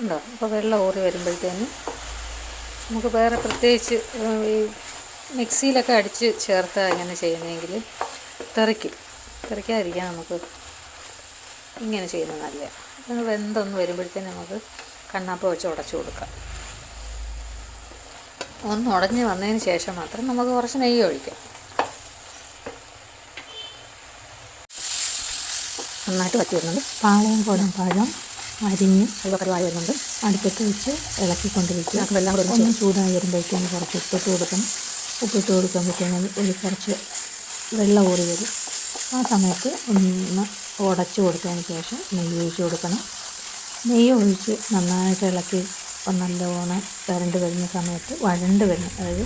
ഉണ്ടോ? അപ്പോൾ വെള്ളം ഊറി വരുമ്പോഴത്തേന് നമുക്ക് വേറെ പ്രത്യേകിച്ച് ഈ മിക്സിയിലൊക്കെ അടിച്ച് ചേർത്താൽ ഇങ്ങനെ ചെയ്യുന്നതെങ്കിൽ തെറിക്കും. തെറിക്കാതിരിക്കാൻ നമുക്ക് ഇങ്ങനെ ചെയ്യുന്നത് നല്ലതാണ് വെന്തൊന്നും വെന്തൊന്ന് വരുമ്പോഴത്തേന് നമുക്ക് കണ്ണാപ്പ വെച്ച് ഉടച്ചു കൊടുക്കാം. ഒന്ന് ഉടഞ്ഞ് വന്നതിന് ശേഷം മാത്രം നമുക്ക് കുറച്ച് നെയ്യ് ഒഴിക്കാം. നന്നായിട്ട് വറ്റി വരുന്നുണ്ട് പാളയം കുടം പഴം. അരിഞ്ഞ് വെള്ളക്കറിവായി വരുന്നുണ്ട്. അടുപ്പത്ത് വെച്ച് ഇളക്കിക്കൊണ്ടിരിക്കുക. എല്ലാം കൂടെ ഒന്ന് ചൂടായി വരുമ്പോഴത്തേന് കുറച്ച് ഉപ്പിട്ട് കൊടുക്കണം. ഉപ്പിട്ട് കൊടുക്കുമ്പോഴത്തേന് ഒരു കുറച്ച് വെള്ളം ഊറി വരും. ആ സമയത്ത് ഒന്ന് ഉടച്ച് കൊടുത്തതിന് ശേഷം നെയ്യ് ഒഴിച്ച് കൊടുക്കണം. നെയ്യ് ഒഴിച്ച് നന്നായിട്ട് ഇളക്കി നല്ലോണം വരണ്ട് വരുന്ന സമയത്ത് വഴണ്ട് വരുന്ന അതായത്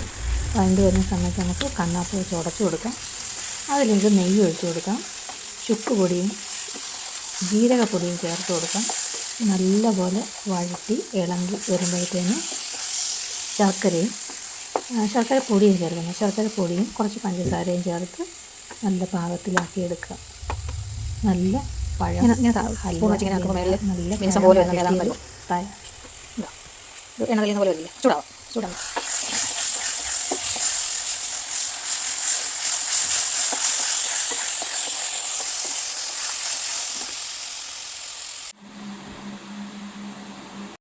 വഴണ്ട് വരുന്ന സമയത്ത് നമുക്ക് കണ്ണാപ്പ് വെച്ച് ഉടച്ച് കൊടുക്കാം. അതിലേക്ക് നെയ്യ് ഒഴിച്ച് കൊടുക്കാം. ചുക്ക് പൊടിയും ജീരകപ്പൊടിയും ചേർത്ത് കൊടുക്കാം. നല്ലപോലെ വഴറ്റി ഇളങ്കി വരുമ്പോഴത്തേന് ശർക്കരയും ശർക്കര പൊടിയും ചേർക്കണം ശർക്കര പൊടിയും കുറച്ച് പഞ്ചസാരയും ചേർത്ത് നല്ല പാകത്തിലാക്കി എടുക്കുക. നല്ല പഴം നല്ല എണ്ണ പോലെ വരില്ല? ചൂടാവാം. ചൂടാവും.